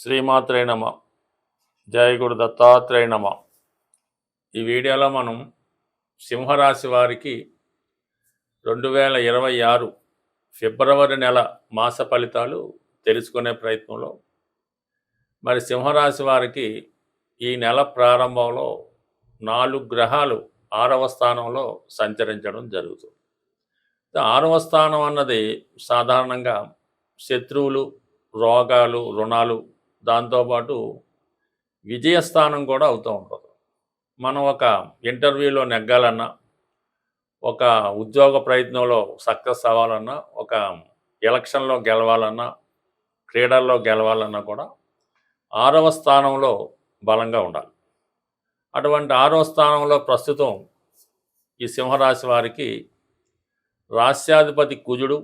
శ్రీమాత్రే నమ. జయ గురు దత్తాత్రేయ నమ. ఈ వీడియోలో మనం సింహరాశి వారికి రెండు వేల ఇరవై ఆరు ఫిబ్రవరి నెల మాస ఫలితాలు తెలుసుకునే ప్రయత్నంలో మరి సింహరాశి వారికి ఈ నెల ప్రారంభంలో నాలుగు గ్రహాలు ఆరవ స్థానంలో సంచరించడం జరుగుతుంది. ఆరవ స్థానం అన్నది సాధారణంగా శత్రువులు రోగాలు రుణాలు దాంతోపాటు విజయస్థానం కూడా అవుతూ ఉంటుంది. మనం ఒక ఇంటర్వ్యూలో నెగ్గాలన్నా ఒక ఉద్యోగ ప్రయత్నంలో సక్సెస్ అవ్వాలన్నా ఒక ఎలక్షన్లో గెలవాలన్నా క్రీడల్లో గెలవాలన్నా కూడా ఆరవ స్థానంలో బలంగా ఉండాలి. అటువంటి ఆరవ స్థానంలో ప్రస్తుతం ఈ సింహరాశి వారికి రాస్యాధిపతి కుజుడు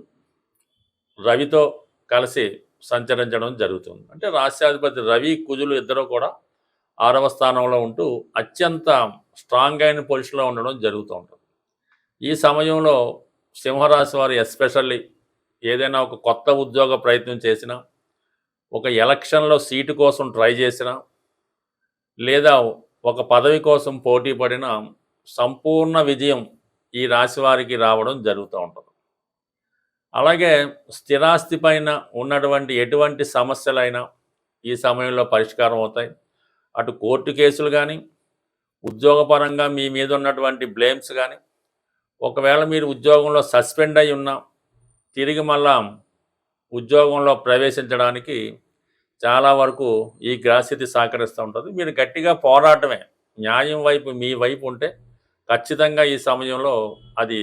రవితో కలిసి సంచరించడం జరుగుతుంది. అంటే రాష్ట్రాధిపతి రవి కుజులు ఇద్దరు కూడా ఆరవ స్థానంలో ఉంటూ అత్యంత స్ట్రాంగ్ అయిన పొజిషన్లో ఉండడం జరుగుతూ ఉంటుంది. ఈ సమయంలో సింహరాశి వారు ఎస్పెషల్లీ ఏదైనా ఒక కొత్త ఉద్యోగ ప్రయత్నం చేసినా ఒక ఎలక్షన్లో సీటు కోసం ట్రై చేసినా లేదా ఒక పదవి కోసం పోటీ పడిన సంపూర్ణ విజయం ఈ రాశి వారికి రావడం జరుగుతూ ఉంటుంది. అలాగే స్థిరాస్తి పైన ఉన్నటువంటి ఎటువంటి సమస్యలైనా ఈ సమయంలో పరిష్కారం అవుతాయి. అటు కోర్టు కేసులు కానీ ఉద్యోగపరంగా మీ మీద ఉన్నటువంటి బ్లేమ్స్ కానీ ఒకవేళ మీరు ఉద్యోగంలో సస్పెండ్ అయి ఉన్నా తిరిగి మళ్ళా ఉద్యోగంలో ప్రవేశించడానికి చాలా వరకు ఈ గ్రహస్థితి సహకరిస్తూ ఉంటుంది. మీరు గట్టిగా పోరాటమే. న్యాయం వైపు మీ వైపు ఉంటే ఖచ్చితంగా ఈ సమయంలో అది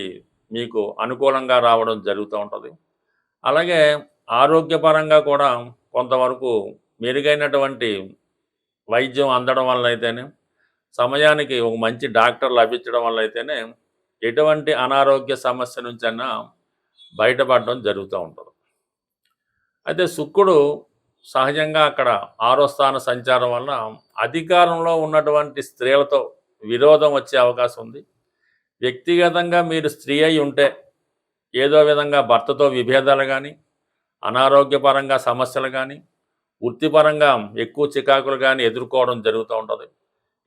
మీకు అనుకూలంగా రావడం జరుగుతూ ఉంటుంది. అలాగే ఆరోగ్యపరంగా కూడా కొంతవరకు మెరుగైనటువంటి వైద్యం అందడం వల్ల అయితేనే సమయానికి ఒక మంచి డాక్టర్ లభించడం వల్ల అయితేనే ఎటువంటి అనారోగ్య సమస్య నుంచైనా బయటపడడం జరుగుతూ ఉంటుంది. అయితే శుక్రుడు సహజంగా అక్కడ ఆరో స్థాన సంచారం వల్ల అధికారంలో ఉన్నటువంటి స్త్రీలతో విరోధం వచ్చే అవకాశం ఉంది. వ్యక్తిగతంగా మీరు స్త్రీ అయి ఉంటే ఏదో విధంగా భర్తతో విభేదాలు కానీ అనారోగ్యపరంగా సమస్యలు కానీ వృత్తిపరంగా ఎక్కువ చికాకులు కానీ ఎదుర్కోవడం జరుగుతూ ఉంటుంది.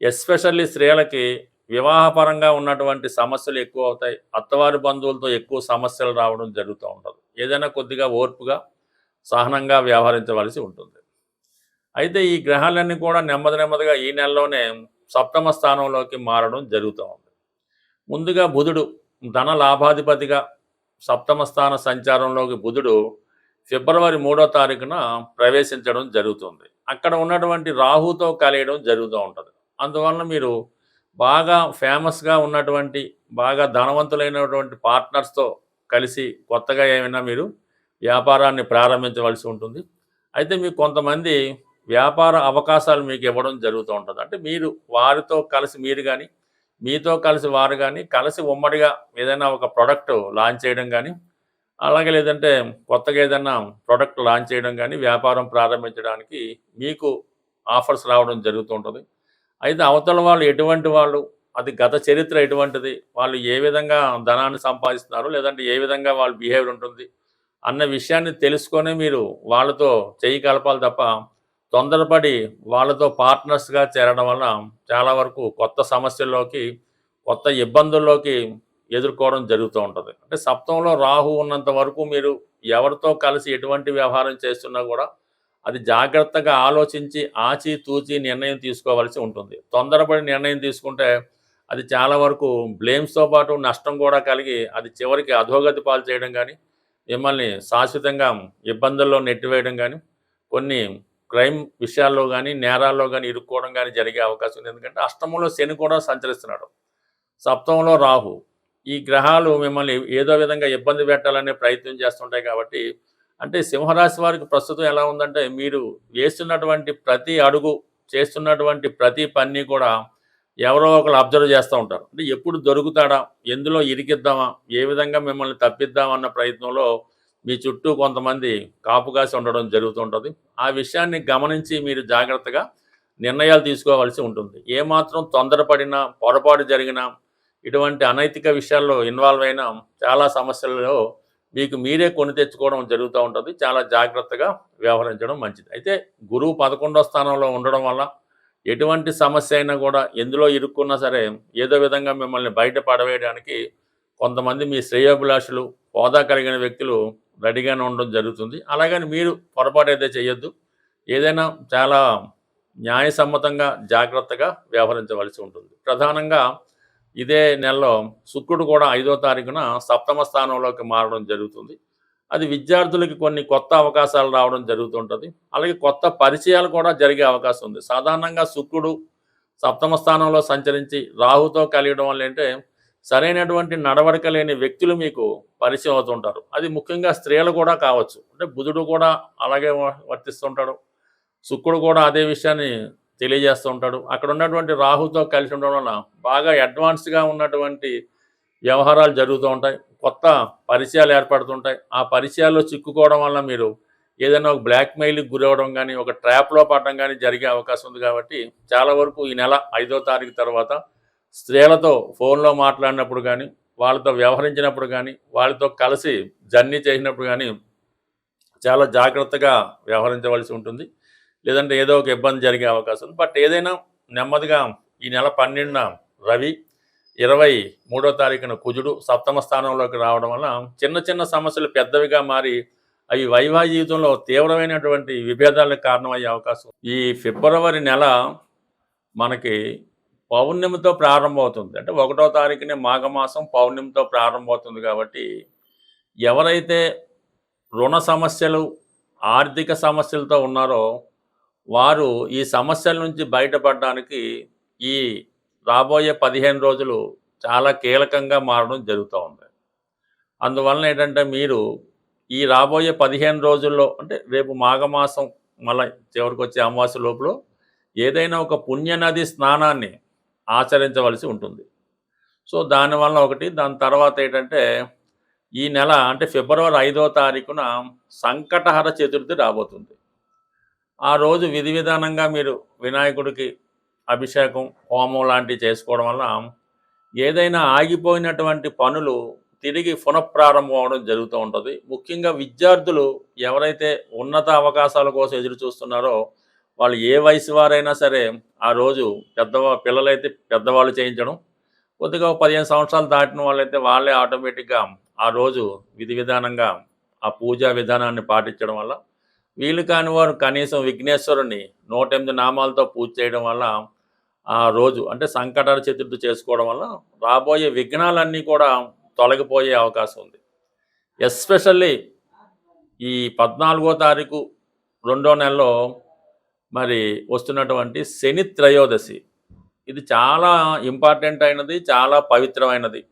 ఎస్పెషల్లీ స్త్రీలకి వివాహపరంగా ఉన్నటువంటి సమస్యలు ఎక్కువ అవుతాయి. అత్తవారి బంధువులతో ఎక్కువ సమస్యలు రావడం జరుగుతూ ఉంటుంది. ఏదైనా కొద్దిగా ఓర్పుగా సహనంగా వ్యవహరించవలసి ఉంటుంది. అయితే ఈ గ్రహాలన్నీ కూడా నెమ్మది నెమ్మదిగా ఈ నెలలోనే సప్తమ స్థానంలోకి మారడం జరుగుతూ ఉంది. ముందుగా బుధుడు ధన లాభాధిపతిగా సప్తమ స్థాన సంచారంలోకి బుధుడు ఫిబ్రవరి మూడో తారీఖున ప్రవేశించడం జరుగుతుంది. అక్కడ ఉన్నటువంటి రాహుతో కలియడం జరుగుతూ ఉంటుంది. అందువలన మీరు బాగా ఫేమస్గా ఉన్నటువంటి బాగా ధనవంతులైనటువంటి పార్ట్నర్స్తో కలిసి కొత్తగా ఏమైనా మీరు వ్యాపారాన్ని ప్రారంభించవలసి ఉంటుంది. అయితే మీకు కొంతమంది వ్యాపార అవకాశాలు మీకు ఇవ్వడం జరుగుతూ ఉంటుంది. అంటే మీరు వారితో కలిసి మీరు కానీ మీతో కలిసి వారు కానీ కలిసి ఉమ్మడిగా ఏదైనా ఒక ప్రోడక్ట్ లాంచ్ చేయడం కానీ అలాగే లేదంటే కొత్తగా ఏదైనా ప్రోడక్ట్ లాంచ్ చేయడం కానీ వ్యాపారం ప్రారంభించడానికి మీకు ఆఫర్స్ రావడం జరుగుతూ ఉంటుంది అయితే అవతల వాళ్ళు ఎటువంటి వాళ్ళు అది గత చరిత్ర ఎటువంటిది వాళ్ళు ఏ విధంగా ధనాన్ని సంపాదిస్తున్నారు లేదంటే ఏ విధంగా వాళ్ళ బిహేవియర్ ఉంటుంది అన్న విషయాన్ని తెలుసుకొని మీరు వాళ్ళతో చేయి కలపాలి తప్ప తొందరపడి వాళ్ళతో పార్ట్నర్స్గా చేరడం వలన చాలా వరకు కొత్త సమస్యల్లోకి కొత్త ఇబ్బందుల్లోకి ఎదుర్కోవడం జరుగుతూ ఉంటుంది. అంటే సప్తంలో రాహు ఉన్నంత వరకు మీరు ఎవరితో కలిసి ఎటువంటి వ్యవహారం చేస్తున్నా కూడా అది జాగ్రత్తగా ఆలోచించి ఆచి తూచి నిర్ణయం తీసుకోవాల్సి ఉంటుంది. తొందరపడి నిర్ణయం తీసుకుంటే అది చాలా వరకు బ్లేమ్స్తో పాటు నష్టం కూడా కలిగి అది చివరికి అధోగతి పాలు చేయడం కానీ మిమ్మల్ని శాశ్వతంగా ఇబ్బందుల్లో నెట్టివేయడం కానీ కొన్ని క్రైమ్ విషయాల్లో కానీ నేరాల్లో కానీ ఇరుక్కోవడం కానీ జరిగే అవకాశం ఉంది. ఎందుకంటే అష్టమంలో శని కూడా సంచరిస్తున్నాడు. సప్తమంలో రాహు. ఈ గ్రహాలు మిమ్మల్ని ఏదో విధంగా ఇబ్బంది పెట్టాలనే ప్రయత్నం చేస్తుంటాయి కాబట్టి అంటే సింహరాశి వారికి ప్రస్తుతం ఎలా ఉందంటే మీరు వేస్తున్నటువంటి ప్రతి అడుగు చేస్తున్నటువంటి ప్రతి పని కూడా ఎవరో ఒకరు అబ్జర్వ్ చేస్తూ ఉంటారు. అంటే ఎప్పుడు దొరుకుతాడా? ఎందులో ఇరికిద్దామా? ఏ విధంగా మిమ్మల్ని తప్పిద్దామన్న ప్రయత్నంలో మీ చుట్టూ కొంతమంది కాపు కాసి ఉండడం జరుగుతుంటుంది. ఆ విషయాన్ని గమనించి మీరు జాగ్రత్తగా నిర్ణయాలు తీసుకోవాల్సి ఉంటుంది. ఏమాత్రం తొందరపడినా పొరపాటు జరిగినా ఇటువంటి అనైతిక విషయాల్లో ఇన్వాల్వ్ అయిన చాలా సమస్యలలో మీకు మీరే కొని తెచ్చుకోవడం జరుగుతూ ఉంటుంది. చాలా జాగ్రత్తగా వ్యవహరించడం మంచిది. అయితే గురువు పదకొండో స్థానంలో ఉండడం వల్ల ఎటువంటి సమస్య అయినా కూడా ఎందులో ఇరుక్కున్నా సరే ఏదో విధంగా మిమ్మల్ని బయట పడవేయడానికి కొంతమంది మీ శ్రేయోభిలాషులు హోదా కలిగిన వ్యక్తులు రెడీగానే ఉండడం జరుగుతుంది. అలాగని మీరు పొరపాటు అయితే చేయొద్దు. ఏదైనా చాలా న్యాయసమ్మతంగా జాగ్రత్తగా వ్యవహరించవలసి ఉంటుంది. ప్రధానంగా ఇదే నెలలో శుక్రుడు కూడా ఐదో తారీఖున సప్తమ స్థానంలోకి మారడం జరుగుతుంది. అది విద్యార్థులకి కొన్ని కొత్త అవకాశాలు రావడం జరుగుతుంటుంది. అలాగే కొత్త పరిచయాలు కూడా జరిగే అవకాశం ఉంది. సాధారణంగా శుక్రుడు సప్తమ స్థానంలో సంచరించి రాహుతో కలియడం వల్ల ఏంటంటే సరైనటువంటి నడవడిక లేని వ్యక్తులు మీకు పరిచయం అవుతుంటారు అది ముఖ్యంగా స్త్రీలు కూడా కావచ్చు. అంటే బుధుడు కూడా అలాగే వ- వర్తిస్తుంటాడు. శుక్రుడు కూడా అదే విషయాన్ని తెలియజేస్తూ ఉంటాడు. అక్కడ ఉన్నటువంటి రాహుతో కలిసి ఉండడం వల్ల బాగా అడ్వాన్స్గా ఉన్నటువంటి వ్యవహారాలు జరుగుతూ ఉంటాయి. కొత్త పరిచయాలు ఏర్పడుతుంటాయి. ఆ పరిచయాల్లో చిక్కుకోవడం వల్ల మీరు ఏదైనా ఒక బ్లాక్మెయిల్కి గురవడం కానీ ఒక ట్రాప్లో పడడం కానీ జరిగే అవకాశం ఉంది కాబట్టి చాలా వరకు ఈ నెల ఐదో తారీఖు తర్వాత స్త్రీలతో ఫోన్లో మాట్లాడినప్పుడు కానీ వాళ్ళతో వ్యవహరించినప్పుడు కానీ వాళ్ళతో కలిసి జర్నీ చేసినప్పుడు కానీ చాలా జాగ్రత్తగా వ్యవహరించవలసి ఉంటుంది. లేదంటే ఏదో ఒక ఇబ్బంది జరిగే అవకాశం ఉంది. బట్ ఏదైనా నెమ్మదిగా ఈ నెల పన్నెండున రవి ఇరవై మూడో తారీఖున కుజుడు సప్తమ స్థానంలోకి రావడం వల్ల చిన్న చిన్న సమస్యలు పెద్దవిగా మారి అవి వైవాహిక జీవితంలో తీవ్రమైనటువంటి విభేదాలకు కారణమయ్యే అవకాశం ఈ ఫిబ్రవరి నెల మనకి పౌర్ణమితో ప్రారంభమవుతుంది. అంటే ఒకటో తారీఖునే మాఘమాసం పౌర్ణమితో ప్రారంభమవుతుంది కాబట్టి ఎవరైతే రుణ సమస్యలు ఆర్థిక సమస్యలతో ఉన్నారో వారు ఈ సమస్యల నుంచి బయటపడడానికి ఈ రాబోయే పదిహేను రోజులు చాలా కీలకంగా మారడం జరుగుతూ ఉంది. అందువలన ఏంటంటే మీరు ఈ రాబోయే పదిహేను రోజుల్లో అంటే రేపు మాఘమాసం మళ్ళీ చివరికి వచ్చే అమావాస్య లోపల ఏదైనా ఒక పుణ్యనది స్నానాన్ని ఆచరించవలసి ఉంటుంది. సో దానివల్ల ఒకటి దాని తర్వాత ఏంటంటే ఈ నెల అంటే ఫిబ్రవరి ఐదో తారీఖున సంకటహర చతుర్థి రాబోతుంది. ఆ రోజు విధి విధానంగా మీరు వినాయకుడికి అభిషేకం హోమం లాంటివి చేసుకోవడం వల్ల ఏదైనా ఆగిపోయినటువంటి పనులు తిరిగి పునఃప్రారంభం అవడం జరుగుతూ ఉంటుంది. ముఖ్యంగా విద్యార్థులు ఎవరైతే ఉన్నత అవకాశాల కోసం ఎదురు చూస్తున్నారో వాళ్ళు ఏ వయసు వారైనా సరే ఆ రోజు పెద్దవా పిల్లలైతే పెద్దవాళ్ళు చేయించడం కొద్దిగా పదిహేను సంవత్సరాలు దాటిన వాళ్ళైతే వాళ్ళే ఆటోమేటిక్గా ఆ రోజు విధి విధానంగా ఆ పూజా విధానాన్ని పాటించడం వల్ల వీలు కాని వారు కనీసం విఘ్నేశ్వరుని నూట ఎనిమిది నామాలతో పూజ చేయడం వల్ల ఆ రోజు అంటే సంకటాల చతుర్థి చేసుకోవడం వల్ల రాబోయే విఘ్నాలన్నీ కూడా తొలగిపోయే అవకాశం ఉంది. ఎస్పెషల్లీ ఈ పద్నాలుగో తారీఖు రెండో నెలలో మరి వస్తున్నటువంటి శని త్రయోదశి. ఇది చాలా ఇంపార్టెంట్ అయినది చాలా పవిత్రమైనది.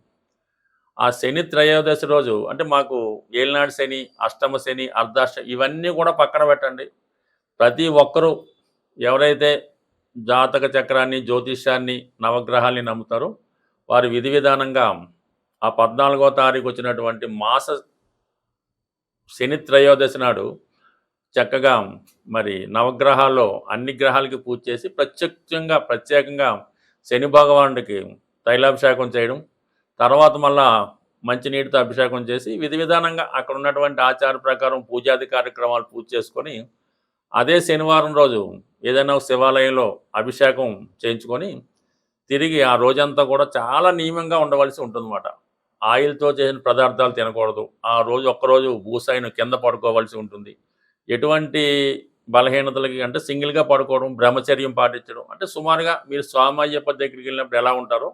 ఆ శని త్రయోదశి రోజు అంటే మాకు ఏలినాడు శని అష్టమ శని అర్ధాష్ట ఇవన్నీ కూడా పక్కన పెట్టండి. ప్రతి ఒక్కరూ ఎవరైతే జాతక చక్రాన్ని జ్యోతిష్యాన్ని నవగ్రహాల్ని నమ్ముతారో వారి విధి విధానంగా ఆ పద్నాలుగో తారీఖు వచ్చినటువంటి మాస శని త్రయోదశి నాడు చక్కగా మరి నవగ్రహాల్లో అన్ని గ్రహాలకి పూజ చేసి ప్రత్యక్షంగా ప్రత్యేకంగా శని భగవానుడికి తైలాభిషేకం చేయడం తర్వాత మళ్ళా మంచినీటితో అభిషేకం చేసి విధి విధానంగా అక్కడ ఉన్నటువంటి ఆచార ప్రకారం పూజాది కార్యక్రమాలు పూజ చేసుకొని అదే శనివారం రోజు ఏదైనా శివాలయంలో అభిషేకం చేయించుకొని తిరిగి ఆ రోజంతా కూడా చాలా నియమంగా ఉండవలసి ఉంటుందన్నమాట. ఆయిల్తో చేసిన పదార్థాలు తినకూడదు. ఆ రోజు ఒక్కరోజు భూసాయిను కింద పడుకోవాల్సి ఉంటుంది. ఎటువంటి బలహీనతలకి అంటే సింగిల్గా పడుకోవడం బ్రహ్మచర్యం పాటించడం అంటే సుమారుగా మీరు స్వామి అయ్యప్ప దగ్గరికి వెళ్ళినప్పుడు ఎలా ఉంటారో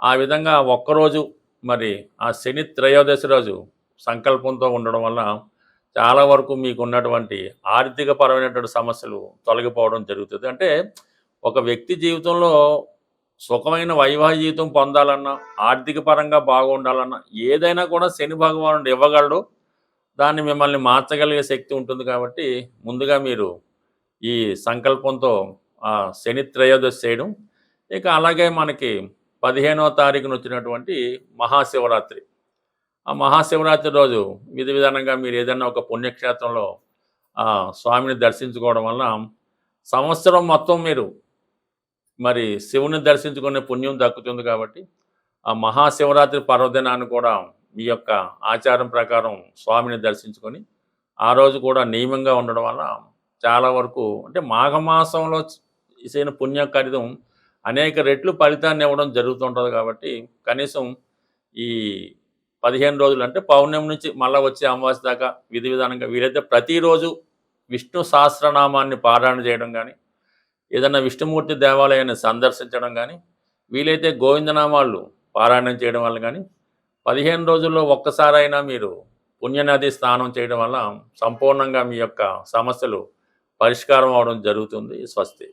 ఆ విధంగా ఒక్కరోజు మరి ఆ శని త్రయోదశి రోజు సంకల్పంతో ఉండడం వల్ల చాలా వరకు మీకు ఉన్నటువంటి ఆర్థికపరమైనటువంటి సమస్యలు తొలగిపోవడం జరుగుతుంది. అంటే ఒక వ్యక్తి జీవితంలో సుఖమైన వైవాహిక జీవితం పొందాలన్నా ఆర్థిక పరంగా బాగుండాలన్నా ఏదైనా కూడా శని భగవానుడు ఇవ్వగలడు. దాన్ని మిమ్మల్ని మార్చగలిగే శక్తి ఉంటుంది కాబట్టి ముందుగా మీరు ఈ సంకల్పంతో ఆ శని త్రయోదశి చేయడం. ఇక అలాగే మనకి పదిహేనవ తారీఖున వచ్చినటువంటి మహాశివరాత్రి. ఆ మహాశివరాత్రి రోజు విధి విధానంగా మీరు ఏదైనా ఒక పుణ్యక్షేత్రంలో ఆ స్వామిని దర్శించుకోవడం వల్ల సంవత్సరం మొత్తం మీరు మరి శివుని దర్శించుకునే పుణ్యం దక్కుతుంది కాబట్టి ఆ మహాశివరాత్రి పర్వదినాన్ని కూడా మీ యొక్క ఆచారం ప్రకారం స్వామిని దర్శించుకొని ఆ రోజు కూడా నియమంగా ఉండడం వల్ల చాలా వరకు అంటే మాఘమాసంలో చేసిన పుణ్యకార్యం అనేక రెట్లు ఫలితాన్ని ఇవ్వడం జరుగుతుంటుంది కాబట్టి కనీసం ఈ పదిహేను రోజులు అంటే పౌర్ణమి నుంచి మళ్ళీ వచ్చే అమావాస్య దాకా విధి విధానంగా వీలైతే ప్రతిరోజు విష్ణు సహస్రనామాన్ని పారాయణ చేయడం కానీ ఏదైనా విష్ణుమూర్తి దేవాలయాన్ని సందర్శించడం కానీ వీలైతే గోవిందనామాలు పారాయణం చేయడం వల్ల కానీ పదిహేను రోజుల్లో ఒక్కసారైనా మీరు పుణ్యనది స్నానం చేయడం వల్ల సంపూర్ణంగా మీ యొక్క సమస్యలు పరిష్కారం అవడం జరుగుతుంది. స్వస్తి.